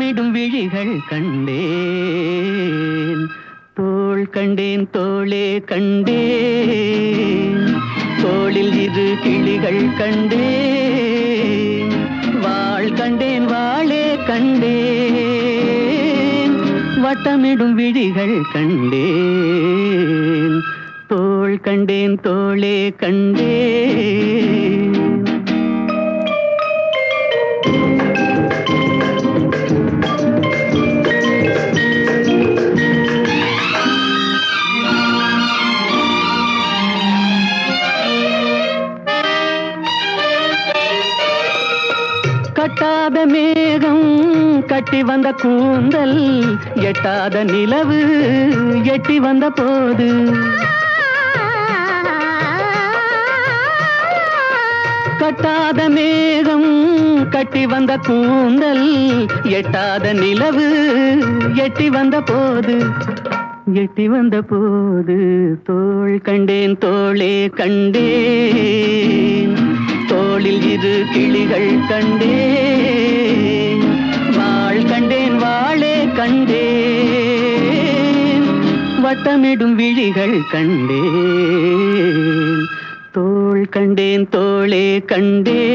வட்டமிடும் விழிகள் கண்டேன். தோள் கண்டேன் தோளே கண்டேன். தோளில் இரு கிளிகள் கண்டேன். வாழ் கண்டேன் வாளே கண்டேன். வட்டமிடும் விழிகள் கண்டேன். தோள் கண்டேன் தோளே கண்டேன். மேகம் கட்டி வந்த கூந்தல் எட்டாத நிலவு எட்டி வந்த போது. கட்டாத மேகம் கட்டி வந்த கூந்தல் எட்டாத நிலவு எட்டி வந்த போது. எட்டி வந்த போது தோள் கண்டேன் தோளே கண்டேன். தோளில் இரு கிளிகள் கண்டேன். கண்டேன் வட்டமிடும் விழிகள் கண்டேன். தோள் கண்டேன் தோளே கண்டேன்.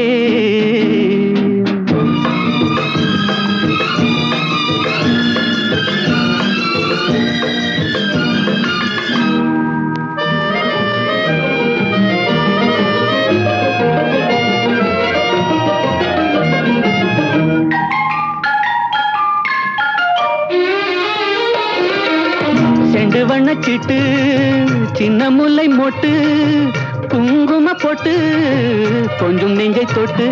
வண்ணக்கிட்டு சின்ன முல்லை மொட்டு குங்கும போட்டு கொஞ்சம் நெஞ்சை தொட்டு.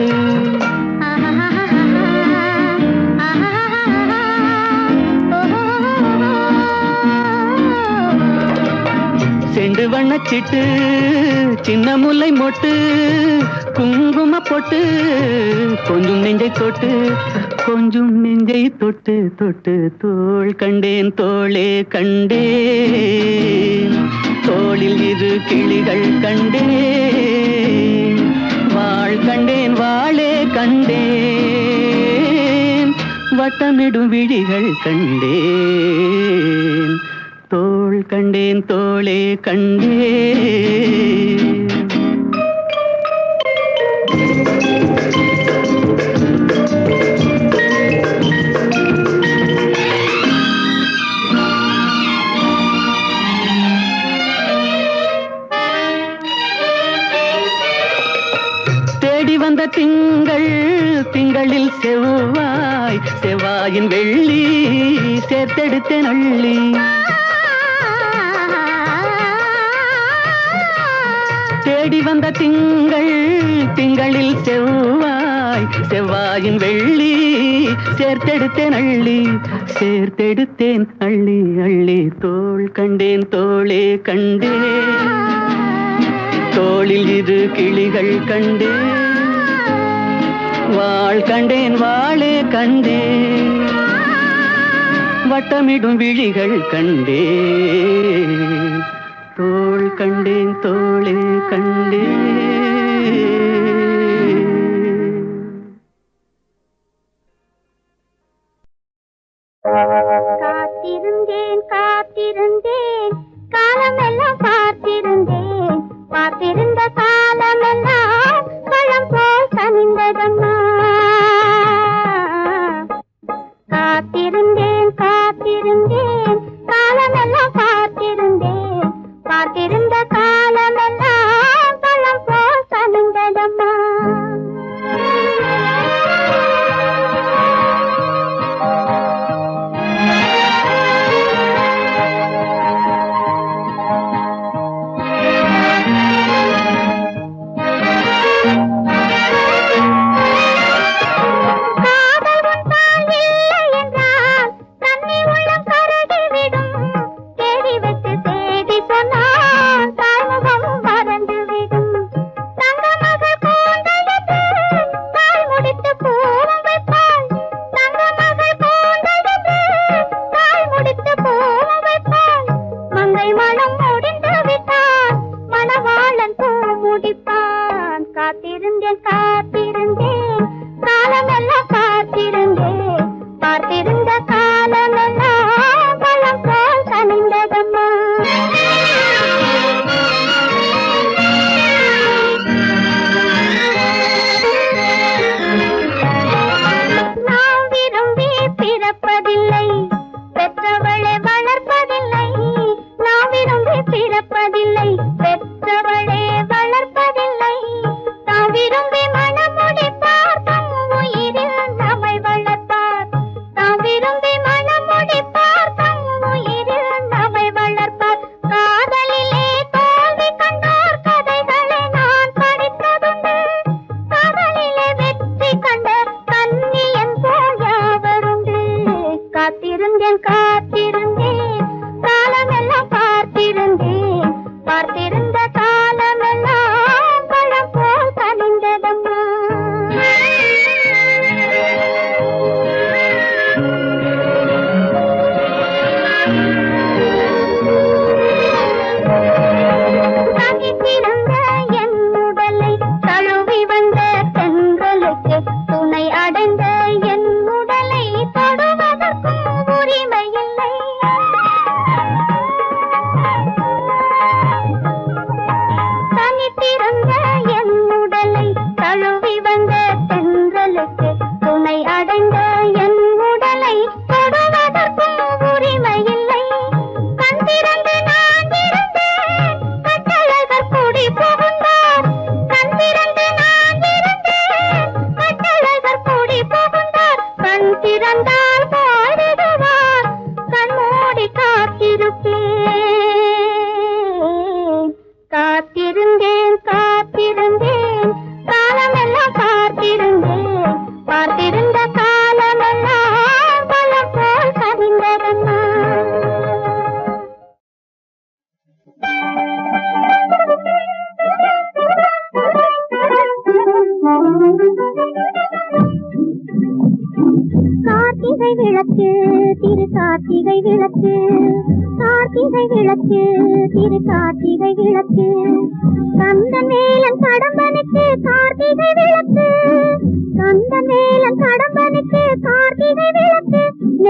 செண்டு வண்ணச்சிட்டு சின்ன முல்லை மொட்டு குங்கும போட்டு கொஞ்சம் நெஞ்சை தொட்டு. கொஞ்சம் நெஞ்சை தொட்டு தொட்டு தோள் கண்டேன் தோளே கண்டேன். தோளில் இரு கிளிகள் கண்டேன். வாழ் கண்டேன் வாழே கண்டேன். வட்டமிடும் விழிகள் கண்டேன். தோள் கண்டேன் தோளே கண்டேன். திங்கள் திங்களில் செவ்வாய் செவ்வாயின் வெள்ளி சேர்த்தெடுத்த நள்ளி. தேடி வந்த திங்கள் திங்களில் செவ்வாய் செவ்வாயின் வெள்ளி சேர்த்தெடுத்தேன் அள்ளி சேர்த்தெடுத்தேன் அள்ளி அள்ளி தோள் கண்டேன் தோளே கண்டேன். தோளில் இரு கிளிகள் கண்டேன். வாழ் கண்டேன் வாழே கண்டேன். வட்டமிடும் விழிகள் கண்டேன். தோள் கண்டேன் தோளே கண்டேன். விரும்ப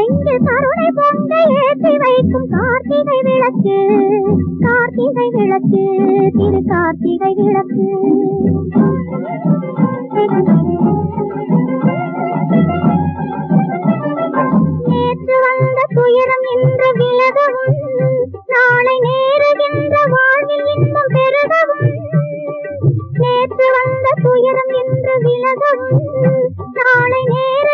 எங்கு கருணை பொங்க ஏற்றி வைக்கும் கார்த்திகை விளக்கு. கார்த்திகை விளக்கு திரு கார்த்திகை விளக்கு. நேற்று வந்த துயரம் இன்று விலகவும் நாளை நேருகின்ற வாழ்வில் இன்பம் பெருகவும். நேற்று வந்த துயரம் இன்று விலகவும் நாளை நேரு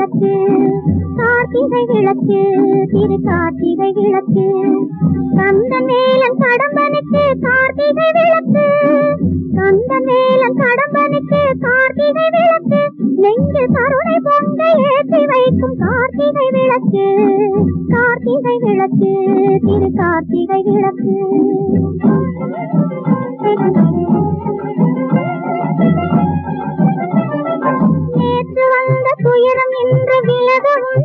விளக்கு கார்த்திகை விளக்கு திரு கார்த்திகை விளக்கு. கந்த மேலம் கடம்பனுக்கு கார்த்திகை விளக்கு. கந்த மேலம் கடம்பனுக்கு கார்த்திகை விளக்கு. நெஞ்சு கருணை பொங்கை ஏற்றி வைக்கும் கார்த்திகை விளக்கு. கார்த்திகை விளக்கு திரு கார்த்திகை விளக்கு. துயரம் என்று விலகவும்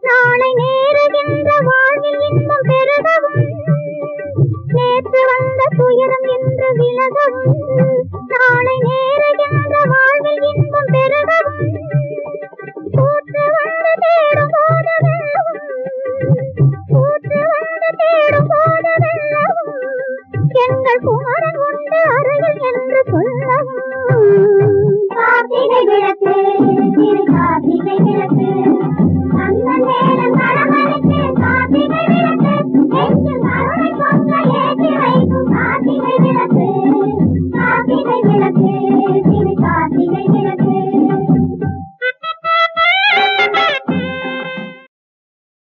நாளை நேருகின்ற வாழ்வில் இன்பம் பெருகவும். நேற்று வந்த துயரம் என்று விலகவும் நாளை நேருகின்ற